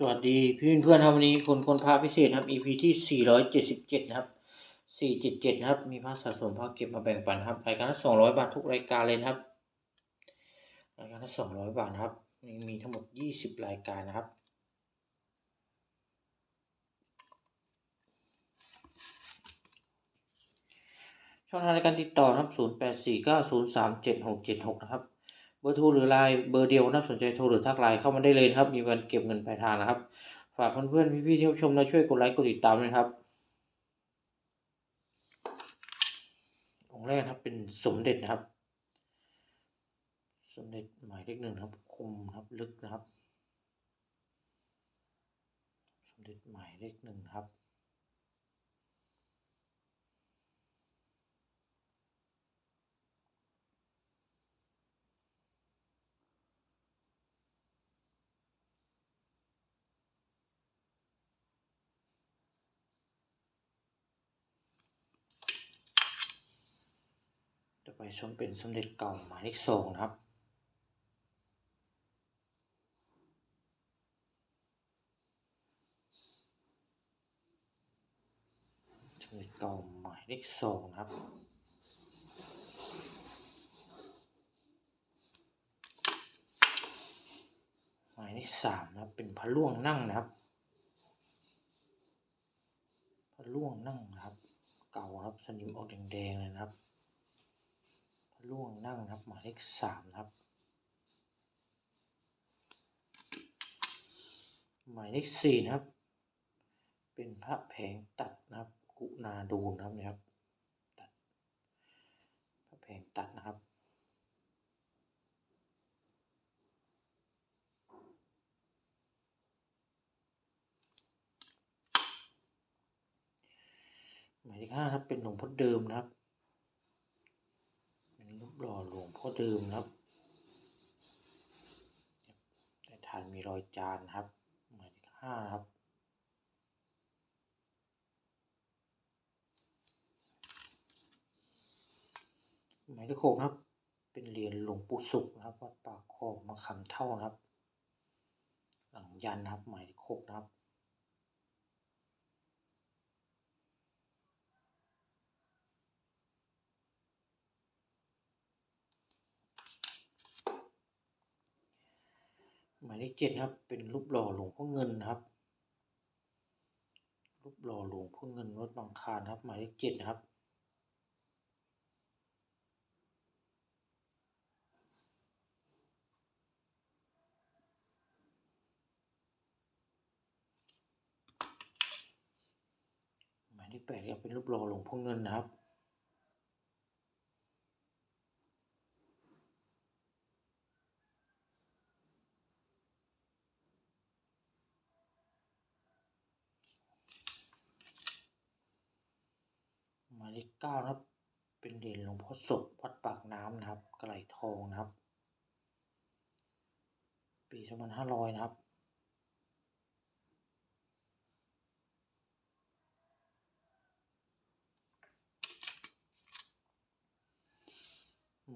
สวัสดีพี่เพื่อนๆครับวันนี้คนคนพระพิเศษครับ EP ที่ 477 นะครับ 477 นะครับ มีพระสะสมพระเก็บมาแบ่งปันครับ รายการละ200 บาททุกรายการเลยนะครับ รายการละ200 บาทครับมีมีทั้งหมด 20 รายการนะครับ ช่องทางในการติดต่อนะครับ 0849037676 นะครับ บอร์โทรหรือไลน์เบอร์เดียวนะสนใจโทรหรือทักไลน์เข้ามาได้เลยครับ มีวันเก็บเงินปลายทางนะครับ ฝากเพื่อนๆพี่ๆที่รับชมและช่วยกดไลค์กดติดตามด้วยนะครับองค์แรกครับเป็นสมเด็จนะครับ สมเด็จหมายเลขหนึ่งครับ คมครับลึกนะครับ สมเด็จหมายเลขหนึ่งครับ ไปชมเป็นสมเด็จเก่าหมายเลขสองนะครับสมเด็จเก่าหมายเลขสองนะครับหมายเลขสามนะครับเป็นพระล่วงนั่งนะครับพระล่วงนั่งนะครับ เก่าครับสนิมออกแดงๆเลยนะครับ ล่วงนั่งนะครับ หมายเลขสามนะครับ หมายเลขสี่นะครับ เป็นพระแผงตัดนะครับ กุนาดูนะครับนะครับ ตัด พระแผงตัดนะครับ หมายเลขห้าครับ เป็นหลวงพ่อเดิมนะครับ หล่อหลวงพ่อเดิมครับแต่ฐานมีรอยจานครับ หมายเลขห้าครับหมายเลขหกครับ เป็นเหรียญหลวงปู่สุขนะครับวัดปากคลองมะขามเท่านะครับ หลังยันนะครับ หมายเลขหกนะครับ ยเลขเจ็ดครับ เป็นรูปหล่อหลวงพ่อเงินครับ รูปหล่อหลวงพ่อเงินวัดบางคานครับ หมายเลขเจ็ดครับหมายเลขแปดครับเป็นรูปหล่อหลวงพ่อเงินนะครับ ยเลขเก้านะครับ เป็นเหรียญหลวงพ่อศพวัดปากน้ำนะครับกระไหลทองนะครับ ปีสองพันห้าร้อยนะครับ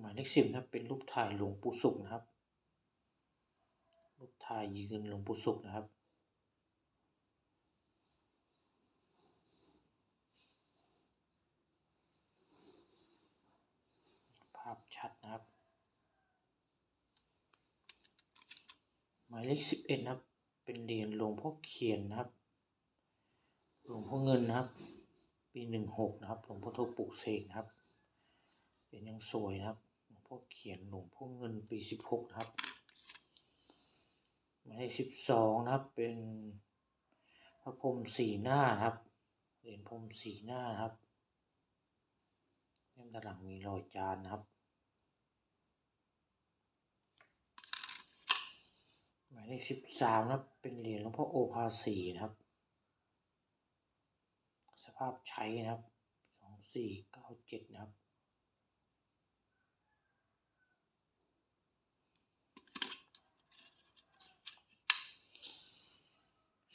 หมายเลขสิบนะครับเป็นรูปถ่ายหลวงปู่ศุกร์นะครับ รูปถ่ายยืนหลวงปู่ศุกร์นะครับ ภาพ ชัดนะครับ หมายเลขสิบเอ็ดนะครับ เป็นเหรียญหลวงพ่อเขียนนะครับ หลวงพ่อเงินนะครับ ปีหนึ่งหกนะครับ หลวงพ่อโทปลุกเสกนะครับเป็นยังสวยนะครับ หลวงพ่อเขียนหลวงพ่อเงินปีสิบหกนะครับ หมายเลขสิบสองนะครับ เป็นพระพรมสีหน้านะครับ เหรียญพรมสีหน้านะครับเล่มด้านหลังมีรอยจานนะครับ หมาย เลขสิบสามนะเป็นเหรียญหลวงพ่อโอภาสีนะครับ สภาพใช้นะครับสองสี่เก้าเจ็ดนะครับ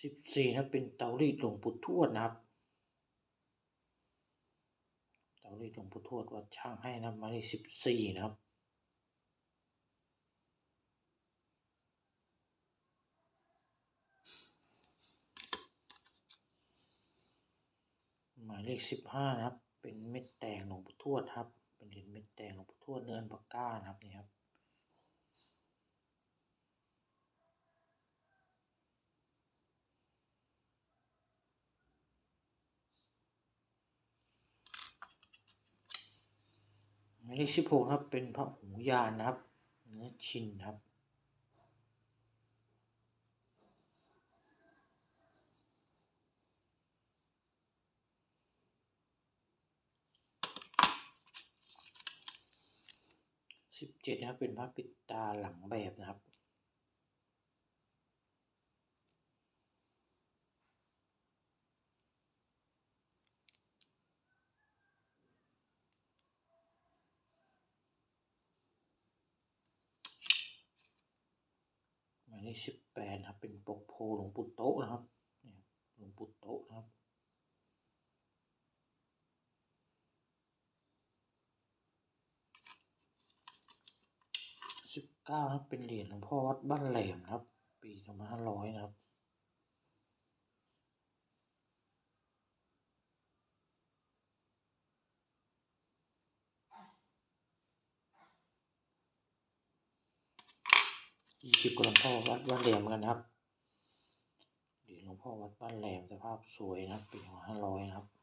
สิบสี่นะเป็นเตารีดหลวงปู่ทวดนะครับ เตารีดหลวงปู่ทวดวัดช่างให้นะมายเลขสิบสี่นะครับ หมายเลขสิบห้านะครับ เป็นเม็ดแตงหลวงปู่ทวดครับ เป็นเหรียญเม็ดแตงหลวงปู่ทวดเนื้ออันปากก้านะครับนี่ครับหมายเลขสิบหกครับ เป็นพระหูยานนะครับ เนื้อชินครับ สิบเจ็ดนะครับเป็นพระปิดตาหลังแบบนะครับ หมายเลขสิบแปดครับเป็นปกโพหลวงปู่โตนะครับหลวงปู่โตะนะครับ สิบ เก้านะครับ เป็นเหรียญหลวงพ่อวัดบ้านแหลมนะครับ ปีสองพันห้าร้อยนะครับยี่สิบกหลวงพ่อวัดบ้านแหลมกันนะครับ เหรียญหลวงพ่อวัดบ้านแหลมสภาพสวยนะครับ ปีสองพันห้าร้อยนะครับ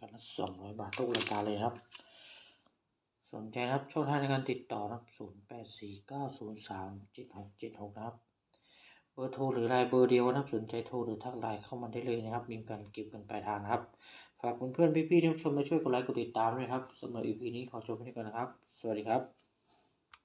กันละสองร้อยบาททุกรายการเลยครับ สนใจครับช่องทางในการติดต่อนะครับศูนย์แปดสี่เก้าศูนย์สามเจ็ดหกเจ็ดหกนะครับ เบอร์โทรหรือไลน์เบอร์เดียวนะครับสนใจโทรหรือทักไลน์เข้ามาได้เลยนะครับ มีการเก็บกันปลายทางนะครับ ฝากเพื่อนๆพี่ๆที่ชมมาช่วยกดไลค์กดติดตามด้วยครับสำหรับอีพีนี้ขอจบไปก่อนนะครับ สวัสดีครับ